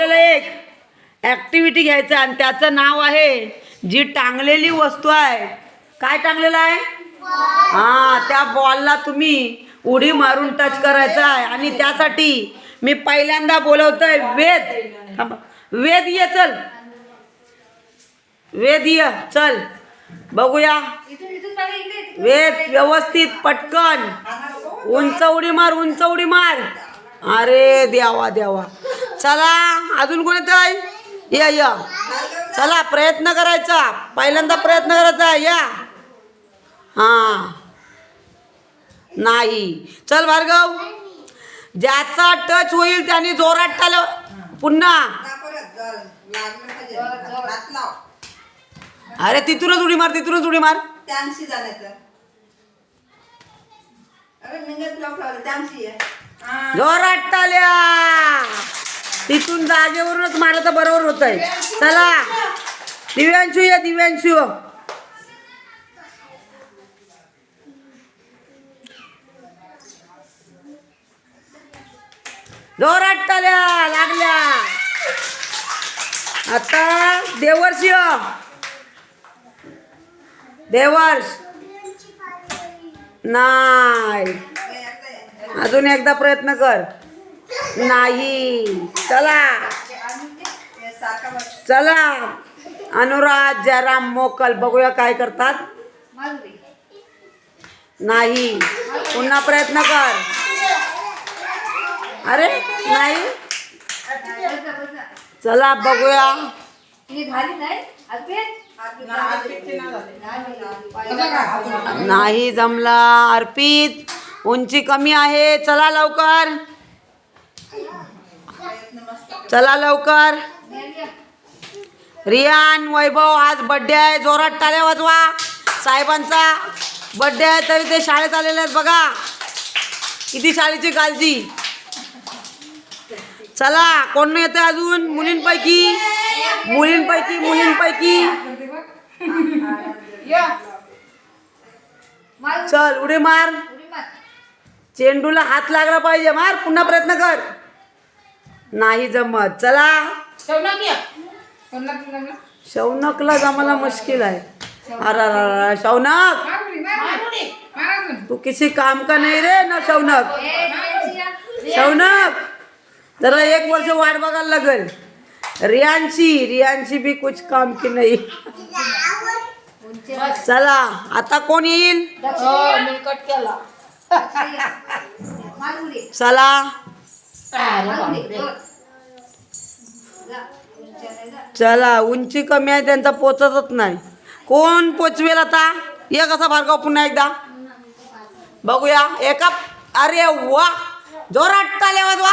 आपल्याला एक ॲक्टिव्हिटी घ्यायचं आणि त्याचं नाव आहे जी टांगलेली वस्तू आहे. काय टांगलेलं आहे? हा त्या बॉलला तुम्ही उडी मारून टच करायचा आहे. आणि त्यासाठी मी पहिल्यांदा बोलवतोय वेद. वेद ये चल. वेद ये चल. बघूया. वेद व्यवस्थित पटकन. उंच उडी मार उंच उडी मार. अरे देवा देवा. चला अजून कोणी तर या या. चला प्रयत्न करायचा. पहिल्यांदा प्रयत्न करायचा या. हा. नाही. चल भार्गव. ज्याचा टच होईल त्याने जोरात टाल. पुन्हा. अरे तिथूनच उडी मार तिथूनच उडी मार. जोरात टाल्या. तिथून जागेवरूनच मारलं तर बरोबर होत आहे. चला. दिव्यांशू या दिव्यांशू. जोरात टाल्या लागल्या. आता देवर्ष देवर्ष. नाही. अजून एकदा प्रयत्न कर. नाही. चला. चला. अनुराग जयराम मोकल. बघूया काय करतात. नाही. पुन्हा प्रयत्न कर. अरे नाही. चला बघूया. नाही जमला. अर्पित उंची कमी आहे. चला लवकर. चला लवकर. रियान वैभव आज बड्डे आहे. जोरात टाल्या वाजवा. साहेबांचा बड्डे आहे तरी ते शाळेत आलेले आहेत बघा. किती शाळेची काळजी. चला कोण येते अजून? मुलींपैकी. मुलींपैकी मुलींपैकी. चल उडी मार. चेंडूला हात लागला पाहिजे. मार पुन्हा प्रयत्न कर. नाही जमत. चला. शौनकला जमायला मुश्किल आहे. अरे शौनक! तू किसी काम का नाही रे ना शौनक. शौनक! जरा एक वर्ष वाट बघायला लागेल. रियांशी रियांशी भी कुछ काम की नाही. चला आता कोण येईल? चला. चला उंची कमी आहे त्यांचा पोचतच नाही. कोण पोचवेल आता? ये कसा भार्गव पुन्हा एकदा. बघूया. एका अरे वा! जोरात टाल्या वाजवा.